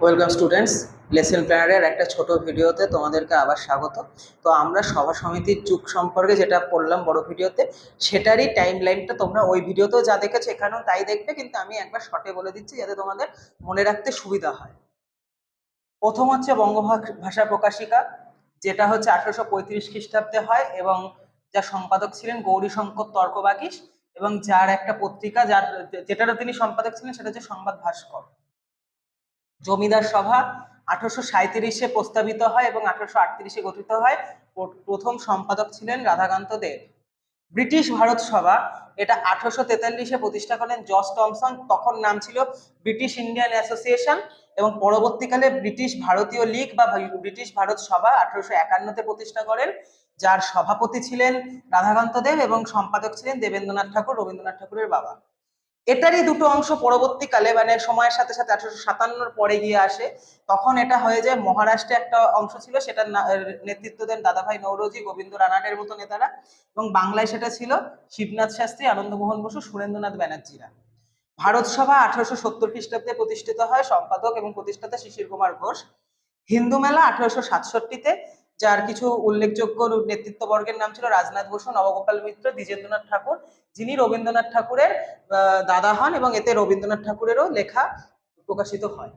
Welcome students lesson প্ল্যানারের একটা ছোট ভিডিওতে তোমাদেরকে আবার স্বাগত। তো আমরা সভা সমিতির যুগ সম্পর্কে যেটা পড়লাম বড় ভিডিওতে, সেটারই টাইম লাইনটা তোমরা ওই ভিডিওতেও যা দেখেছ, এখানেও তাই দেখবে, কিন্তু আমি একবার শর্টে বলে দিচ্ছি যাতে তোমাদের মনে রাখতে সুবিধা হয়। প্রথম হচ্ছে বঙ্গভা- ভাষা প্রকাশিকা, যেটা হচ্ছে আঠারোশো পঁয়ত্রিশ খ্রিস্টাব্দে হয় এবং যার সম্পাদক ছিলেন গৌরীশঙ্কর তর্কবাগীশ এবং যার একটা পত্রিকা, যার যেটারও তিনি সম্পাদক ছিলেন, সেটা হচ্ছে সংবাদ ভাস্কর। জমিদার সভা আঠারোশো সাঁত্রিশে প্রস্তাবিত হয় এবং আঠারোশো আটত্রিশে গঠিত হয়। প্রথম সম্পাদক ছিলেন রাধাকান্ত দেব ব্রিটিশ ভারত সভা এটা আঠারোশো তেতাল্লিশে প্রতিষ্ঠা করেন জর্জ টমসন। তখন নাম ছিল ব্রিটিশ ইন্ডিয়ান অ্যাসোসিয়েশন এবং পরবর্তীকালে ব্রিটিশ ভারতীয় লীগ বা ব্রিটিশ ভারত সভা আঠারোশো একান্নতে প্রতিষ্ঠা করেন, যার সভাপতি ছিলেন রাধাকান্ত দেব এবং সম্পাদক ছিলেন দেবেন্দ্রনাথ ঠাকুর, রবীন্দ্রনাথ ঠাকুরের বাবা। এটারই দুটো অংশ পরবর্তীকালে মানে সময়ের সাথে সাথে আঠারোশো সাতান্নর পরে গিয়ে আসে। তখন এটা হয়ে যায় মহারাষ্ট্রে একটা অংশ ছিল, সেটার নেতৃত্ব দেন দাদাভাই নৌরজি, গোবিন্দ রানাডের মতো নেতারা এবং বাংলায় সেটা ছিল শিবনাথ শাস্ত্রী, আনন্দমোহন বসু, সুরেন্দ্রনাথ ব্যানার্জিরা। ভারত সভা আঠারোশো সত্তর খ্রিস্টাব্দে প্রতিষ্ঠিত হয়, সম্পাদক এবং প্রতিষ্ঠাতা শিশির কুমার ঘোষ। হিন্দু মেলা আঠারোশো সাতষট্টিতে যার কিছু উল্লেখযোগ্য নেতৃত্ববর্গের নাম ছিল রাজনাথ বসু, নবগোপাল মিত্র, দ্বিজেন্দ্রনাথ ঠাকুর। যিনি রবীন্দ্রনাথ ঠাকুরের দাদা হন এবং এতে রবীন্দ্রনাথ ঠাকুরেরও লেখা প্রকাশিত হয়।